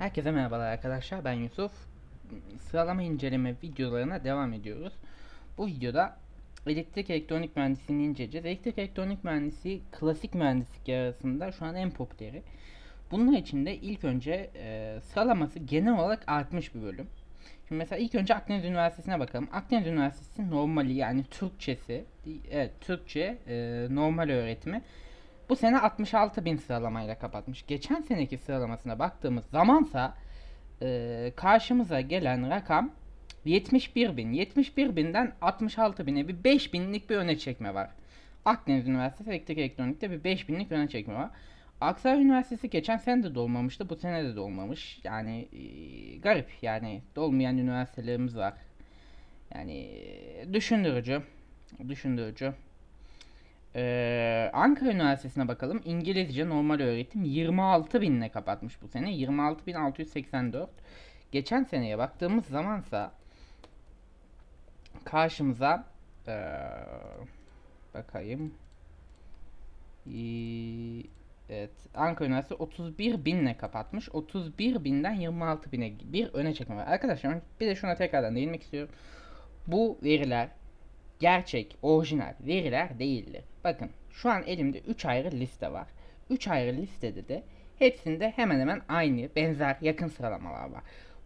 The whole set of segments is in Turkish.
Herkese merhabalar arkadaşlar ben Yusuf. Sıralama inceleme videolarına devam ediyoruz. Bu videoda elektrik elektronik mühendisliğini inceleyeceğiz. Elektrik elektronik mühendisliği klasik mühendislik arasında şu an en popüleri. Bunun için de ilk önce e, sıralaması genel olarak artmış bir bölüm. Şimdi mesela ilk önce Akdeniz Üniversitesi'ne bakalım. Akdeniz Üniversitesi normali yani Türkçesi, evet Türkçe e, normal öğretimi bu sene 66 bin sıralamayla kapatmış. Geçen seneki sıralamasına baktığımız zamansa e, karşımıza gelen rakam 71 bin. 71 binden 66 bine bir 5 binlik bir öne çekme var. Akdeniz Üniversitesi Elektrik Elektronik'te bir 5 binlik öne çekme var. Aksaray Üniversitesi geçen sene de dolmamıştı. Bu sene de dolmamış. Yani e, garip yani dolmayan üniversitelerimiz var. Yani e, düşündürücü. Düşündürücü. Ee, Ankara Üniversitesi'ne bakalım. İngilizce normal öğretim 26 binle kapatmış bu sene. 26.684. Geçen seneye baktığımız zamansa karşımıza ee, bakayım. Ee, evet. Ankara Üniversitesi 31 binle kapatmış. 31 binden 26 bine bir öne çekme var. Arkadaşlar bir de şuna tekrardan değinmek istiyorum. Bu veriler gerçek, orijinal veriler değildir. Bakın şu an elimde 3 ayrı liste var. 3 ayrı listede de hepsinde hemen hemen aynı, benzer, yakın sıralamalar var.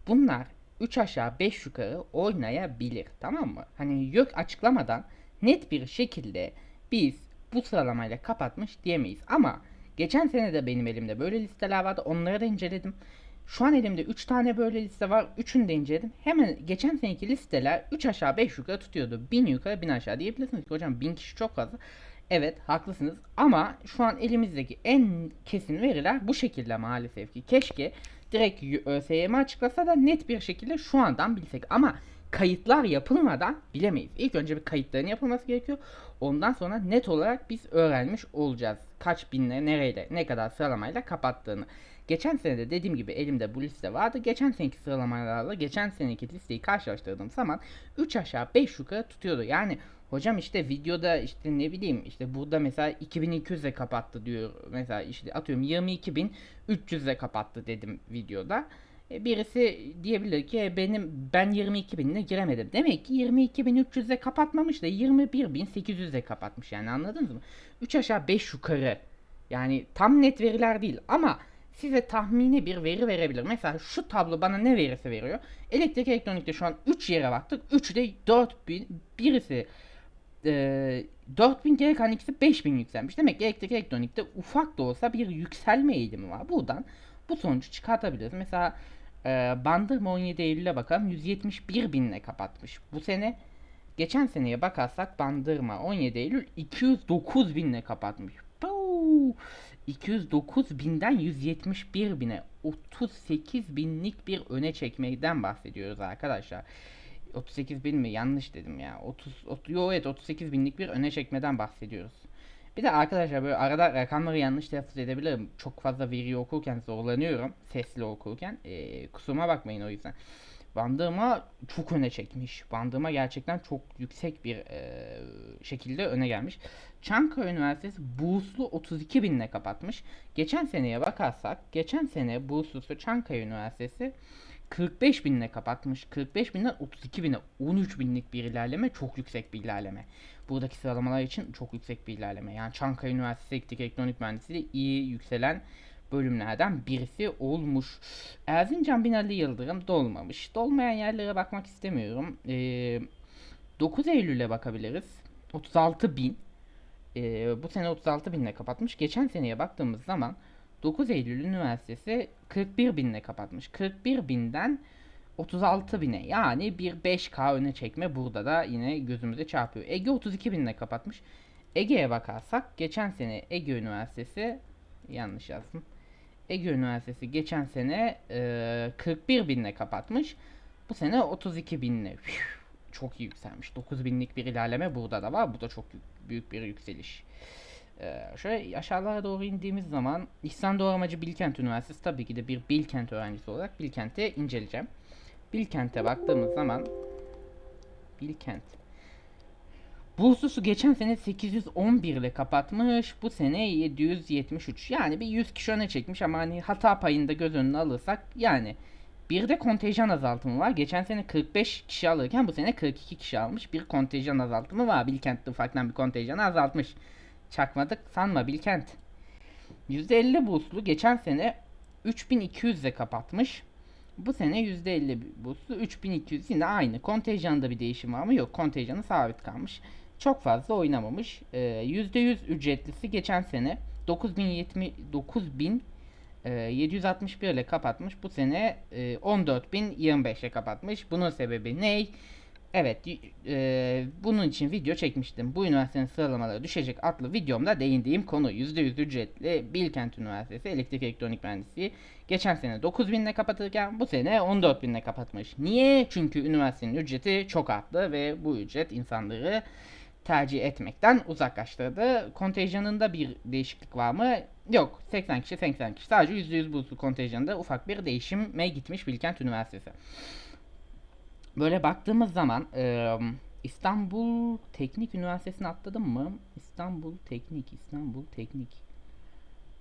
Bunlar 3 aşağı 5 yukarı oynayabilir. Tamam mı? Hani yok açıklamadan net bir şekilde biz bu sıralamayla kapatmış diyemeyiz. Ama geçen sene de benim elimde böyle listeler vardı. Onları da inceledim. Şu an elimde 3 tane böyle liste var. Üçünü de inceledim. Hemen geçen seneki listeler 3 aşağı 5 yukarı tutuyordu. 1000 yukarı 1000 aşağı diyebilirsiniz ki hocam 1000 kişi çok fazla. Evet haklısınız ama şu an elimizdeki en kesin veriler bu şekilde maalesef ki. Keşke direkt ÖSYM açıklasa da net bir şekilde şu andan bilsek ama kayıtlar yapılmadan bilemeyiz. İlk önce bir kayıtların yapılması gerekiyor. Ondan sonra net olarak biz öğrenmiş olacağız. Kaç binle, nereyle, ne kadar sıralamayla kapattığını. Geçen sene de dediğim gibi elimde bu liste vardı. Geçen seneki sıralamalarla geçen seneki listeyi karşılaştırdığım zaman 3 aşağı 5 yukarı tutuyordu. Yani hocam işte videoda işte ne bileyim işte burada mesela 2200'e kapattı diyor. Mesela işte atıyorum 22.300'e kapattı dedim videoda. E, birisi diyebilir ki e, benim ben 22 binine giremedim. Demek ki 22.300'e kapatmamış da 21.800'e kapatmış yani anladınız mı? 3 aşağı 5 yukarı. Yani tam net veriler değil ama size tahmini bir veri verebilir. Mesela şu tablo bana ne verisi veriyor? Elektrik elektronikte şu an 3 yere baktık. 3'ü de 4000 birisi e, 4000 geri kalan ikisi 5000 yükselmiş. Demek ki elektrik elektronikte ufak da olsa bir yükselme eğilimi var. Buradan bu sonucu çıkartabiliriz. Mesela e, Bandırma 17 Eylül'e bakalım 171 binle kapatmış. Bu sene geçen seneye bakarsak Bandırma 17 Eylül 209 binle kapatmış. Puu! 209 binden 171 bine 38 binlik bir öne çekmekten bahsediyoruz arkadaşlar. 38 bin mi? Yanlış dedim ya. 30, 30 yo evet 38 binlik bir öne çekmeden bahsediyoruz. Bir de arkadaşlar böyle arada rakamları yanlış telaffuz edebilirim. Çok fazla veri okurken zorlanıyorum. Sesli okurken. Ee, kusuruma bakmayın o yüzden. Bandırma çok öne çekmiş. Bandırma gerçekten çok yüksek bir e, şekilde öne gelmiş. Çankaya Üniversitesi burslu 32 binle kapatmış. Geçen seneye bakarsak, geçen sene burslusu Çankaya Üniversitesi 45 binle kapatmış. 45 binden 32 bine 13 binlik bir ilerleme çok yüksek bir ilerleme. Buradaki sıralamalar için çok yüksek bir ilerleme. Yani Çankaya Üniversitesi Elektronik Mühendisliği iyi yükselen bölümlerden birisi olmuş. Erzincan Binali Yıldırım dolmamış. Dolmayan yerlere bakmak istemiyorum. Ee, 9 Eylül'e bakabiliriz. 36 bin. Ee, bu sene 36 binle kapatmış. Geçen seneye baktığımız zaman 9 Eylül Üniversitesi 41 binle kapatmış. 41 binden 36 bine yani bir 5K öne çekme burada da yine gözümüze çarpıyor. Ege 32 binle kapatmış. Ege'ye bakarsak geçen sene Ege Üniversitesi yanlış yazdım. Ege Üniversitesi geçen sene e, 41 binle kapatmış. Bu sene 32 binle. Çok iyi yükselmiş. 9 binlik bir ilerleme burada da var. Bu da çok büyük bir yükseliş. Ee, şöyle aşağılara doğru indiğimiz zaman İhsan Doğramacı Bilkent Üniversitesi tabii ki de bir Bilkent öğrencisi olarak Bilkent'i inceleyeceğim. Bilkent'e baktığımız zaman Bilkent Bursusu geçen sene 811 ile kapatmış. Bu sene 773. Yani bir 100 kişi öne çekmiş ama hani hata payını da göz önüne alırsak yani bir de kontenjan azaltımı var. Geçen sene 45 kişi alırken bu sene 42 kişi almış. Bir kontenjan azaltımı var. Bilkent'te ufaktan bir kontenjanı azaltmış. Çakmadık sanma Bilkent. %50 burslu geçen sene 3200 ile kapatmış. Bu sene %50 burslu 3200 yine aynı. Kontenjanda bir değişim var mı? Yok. Kontenjanı sabit kalmış. Çok fazla oynamamış. Ee, %100 ücretlisi geçen sene 9070 9000 e, 761 ile kapatmış. Bu sene e, 14025 ile kapatmış. Bunun sebebi ne? Evet, e, bunun için video çekmiştim. Bu üniversitenin sıralamaları düşecek adlı videomda değindiğim konu %100 ücretli Bilkent Üniversitesi Elektrik Elektronik Mühendisliği. Geçen sene 9000 ile kapatırken bu sene 14000 ile kapatmış. Niye? Çünkü üniversitenin ücreti çok arttı ve bu ücret insanları tercih etmekten uzaklaştırdı. Kontenjanında bir değişiklik var mı? Yok. 80 kişi 80 kişi. Sadece %100 burslu kontenjanında ufak bir değişime gitmiş Bilkent Üniversitesi. Böyle baktığımız zaman eee, İstanbul Teknik Üniversitesi'ni atladım mı? İstanbul Teknik, İstanbul Teknik.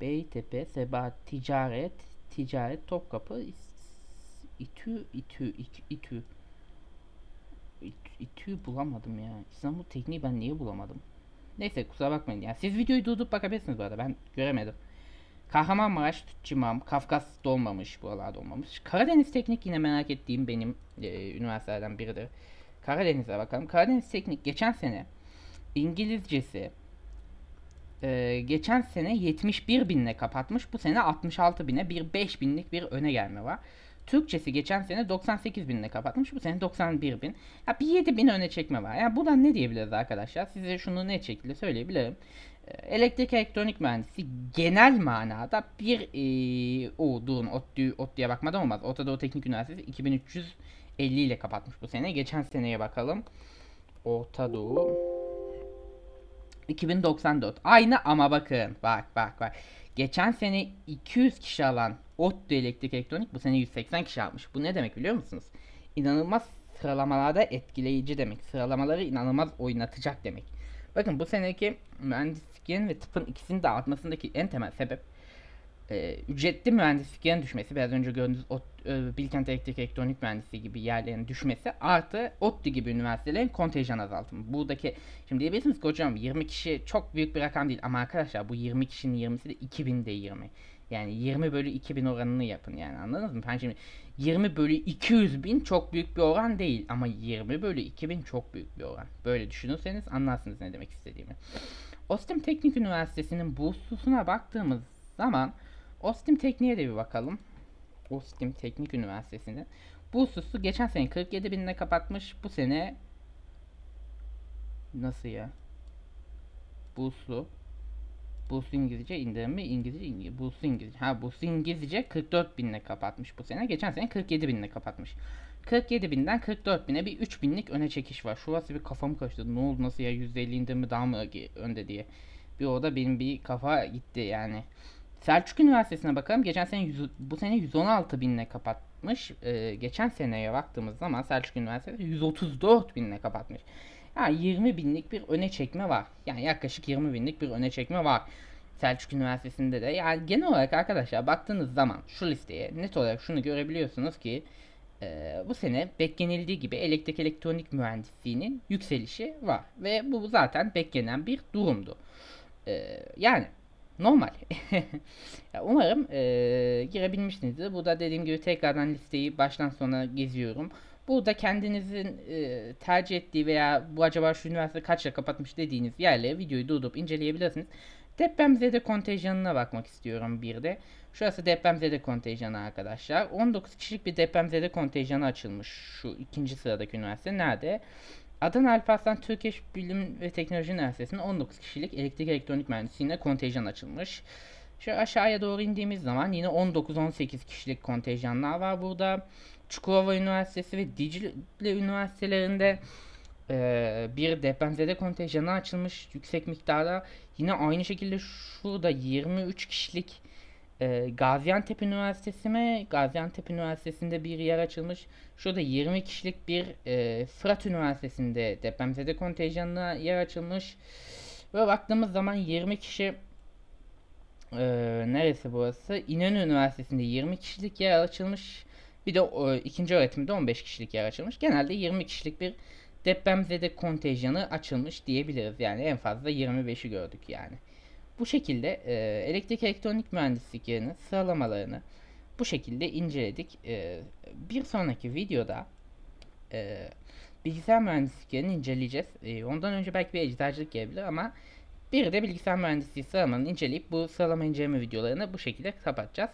Beytepe, Sebahat Ticaret, Ticaret Topkapı, İTÜ, İTÜ, İTÜ, İTÜ. İT- İTÜ bulamadım ya. İstanbul Tekniği ben niye bulamadım? Neyse kusura bakmayın ya. Siz videoyu durdurup bakabilirsiniz bu arada. Ben göremedim. Kahramanmaraş, Cimam, Kafkas dolmamış, buralarda olmamış. Karadeniz Teknik yine merak ettiğim benim e, üniversitelerden biridir. Karadeniz'e bakalım. Karadeniz Teknik geçen sene İngilizcesi e, geçen sene 71 binle kapatmış. Bu sene 66 bine bir 5 binlik bir öne gelme var. Türkçesi geçen sene 98 binle kapatmış. Bu sene 91 bin. Ya bir 7 bin öne çekme var. Yani buradan ne diyebiliriz arkadaşlar? Size şunu net şekilde söyleyebilirim. E, Elektrik elektronik mühendisi genel manada bir e, o durun ODTÜ, ODTÜ'ye bakmadan olmaz. Orta Doğu Teknik Üniversitesi 2350 ile kapatmış bu sene. Geçen seneye bakalım. Orta Doğu 2094. Aynı ama bakın. Bak bak bak. Geçen sene 200 kişi alan ODTÜ Elektrik Elektronik bu sene 180 kişi almış. Bu ne demek biliyor musunuz? İnanılmaz sıralamalarda etkileyici demek. Sıralamaları inanılmaz oynatacak demek. Bakın bu seneki mühendisliğin ve tıpın ikisinin de artmasındaki en temel sebep e, ücretli mühendisliklerin düşmesi. Biraz önce gördüğünüz o, e, Bilkent Elektrik Elektronik Mühendisliği gibi yerlerin düşmesi artı ODTÜ gibi üniversitelerin kontenjan azaltımı. Buradaki şimdi diyebilirsiniz ki hocam 20 kişi çok büyük bir rakam değil ama arkadaşlar bu 20 kişinin 20'si de 2000 de 20. Yani 20 bölü 2000 oranını yapın yani anladınız mı? Ben şimdi 20 bölü 200 bin çok büyük bir oran değil ama 20 bölü 2000 çok büyük bir oran. Böyle düşünürseniz anlarsınız ne demek istediğimi. Ostim Teknik Üniversitesi'nin burslusuna baktığımız zaman Ostim Teknik'e de bir bakalım. Ostim Teknik Üniversitesi'nin burslusu geçen sene 47 binle kapatmış. Bu sene nasıl ya? Burslu. Burslu İngilizce indirimi İngilizce İngilizce Burslu İngilizce. Ha Burslu İngilizce 44 binle kapatmış bu sene. Geçen sene 47 binle kapatmış. 47 binden 44 bine bir 3 binlik öne çekiş var. Şurası bir kafamı karıştırdı ne oldu? Nasıl ya? %50 indirimi daha mı önde diye. Bir orada benim bir kafa gitti yani Selçuk Üniversitesi'ne bakalım. Geçen sene 100, bu sene 116 binle kapatmış. Ee, geçen seneye baktığımız zaman Selçuk Üniversitesi 134 binle kapatmış. Yani 20 binlik bir öne çekme var. Yani yaklaşık 20 binlik bir öne çekme var. Selçuk Üniversitesi'nde de. Yani genel olarak arkadaşlar baktığınız zaman şu listeye net olarak şunu görebiliyorsunuz ki e, bu sene beklenildiği gibi elektrik elektronik mühendisliğinin yükselişi var. Ve bu zaten beklenen bir durumdu. E, yani normal. Umarım eee, girebilmişsinizdir. Burada dediğim gibi tekrardan listeyi baştan sona geziyorum. Burada kendinizin eee, tercih ettiği veya bu acaba şu üniversite kaçla kapatmış dediğiniz yerlere videoyu durdurup inceleyebilirsiniz. Depremzede kontenjanına bakmak istiyorum bir de. Şurası depremzede kontenjanı arkadaşlar. 19 kişilik bir depremzede kontenjanı açılmış. Şu ikinci sıradaki üniversite nerede? Adana Alparslan Türkiye Bilim ve Teknoloji Üniversitesi'nin 19 kişilik elektrik elektronik mühendisliğine kontenjan açılmış. Şu aşağıya doğru indiğimiz zaman yine 19-18 kişilik kontenjanlar var burada. Çukurova Üniversitesi ve Dicle Üniversitelerinde eee, bir depremzede kontenjanı açılmış yüksek miktarda. Yine aynı şekilde şurada 23 kişilik Ee, Gaziantep Üniversitesi mi? Gaziantep Üniversitesi'nde bir yer açılmış. Şurada 20 kişilik bir e, Fırat Üniversitesi'nde depremzede kontenjanına yer açılmış. Ve baktığımız zaman 20 kişi e, neresi burası? İnönü Üniversitesi'nde 20 kişilik yer açılmış. Bir de e, ikinci öğretimde 15 kişilik yer açılmış. Genelde 20 kişilik bir depremzede kontenjanı açılmış diyebiliriz. Yani en fazla 25'i gördük yani. Bu şekilde e, elektrik elektronik mühendisliklerinin sıralamalarını bu şekilde inceledik. E, bir sonraki videoda e, bilgisayar mühendisliklerini inceleyeceğiz. E, ondan önce belki bir eczacılık gelebilir ama bir de bilgisayar mühendisliği sıralamanı inceleyip bu sıralama inceleme videolarını bu şekilde kapatacağız.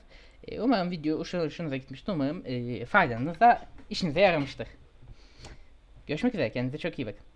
E, umarım video hoşuna- hoşunuza gitmiştir. Umarım e, faydanız da işinize yaramıştır. Görüşmek üzere. Kendinize çok iyi bakın.